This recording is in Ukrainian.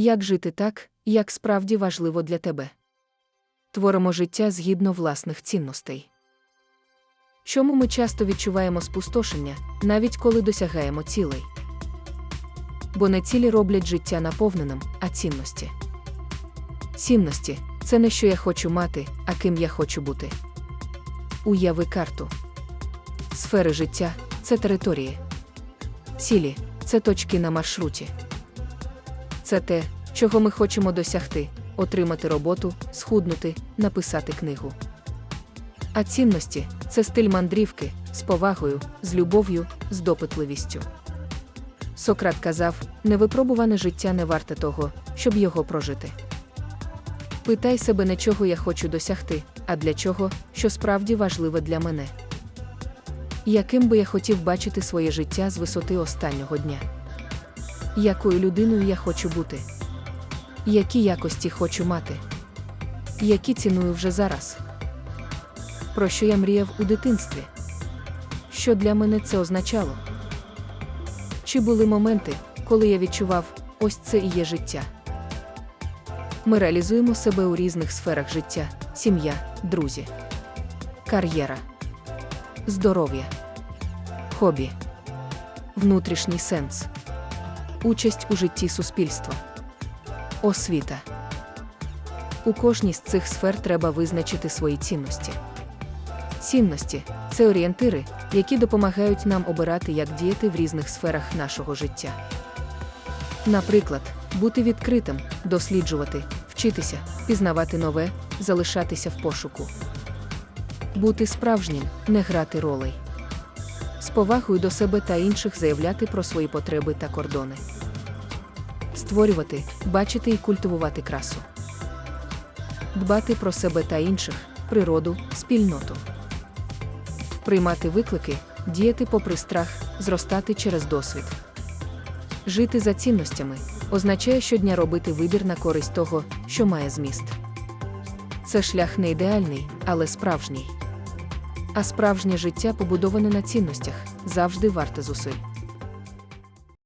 Як жити так, як справді важливо для тебе. Творимо життя згідно власних цінностей. Чому ми часто відчуваємо спустошення, навіть коли досягаємо цілей? Бо не цілі роблять життя наповненим, а цінності. Цінності це не що я хочу мати, а ким я хочу бути. Уяви карту. Сфери життя це території. Цілі це точки на маршруті. Це те, чого ми хочемо досягти, отримати роботу, схуднути, написати книгу. А цінності це стиль мандрівки з повагою, з любов'ю, з допитливістю. Сократ казав: невипробуване життя не варте того, щоб його прожити. Питай себе не чого я хочу досягти, а для чого, що справді важливе для мене. Яким би я хотів бачити своє життя з висоти останнього дня? Якою людиною я хочу бути? Які якості хочу мати? Які ціную вже зараз? Про що я мріяв у дитинстві? Що для мене це означало? Чи були моменти, коли я відчував, ось це і є життя? Ми реалізуємо себе у різних сферах життя: сім'я, друзі, кар'єра, здоров'я, хобі, внутрішній сенс, участь у житті суспільства, освіта. У кожній з цих сфер треба визначити свої цінності. Цінності це орієнтири, які допомагають нам обирати, як діяти в різних сферах нашого життя. Наприклад, бути відкритим, досліджувати, вчитися, пізнавати нове, залишатися в пошуку. Бути справжнім, не грати ролей. З повагою до себе та інших заявляти про свої потреби та кордони. Створювати, бачити і культивувати красу. Дбати про себе та інших, природу, спільноту. Приймати виклики, діяти попри страх, зростати через досвід. Жити за цінностями означає щодня робити вибір на користь того, що має зміст. Це шлях не ідеальний, але справжній. А справжнє життя побудоване на цінностях завжди варте зусиль.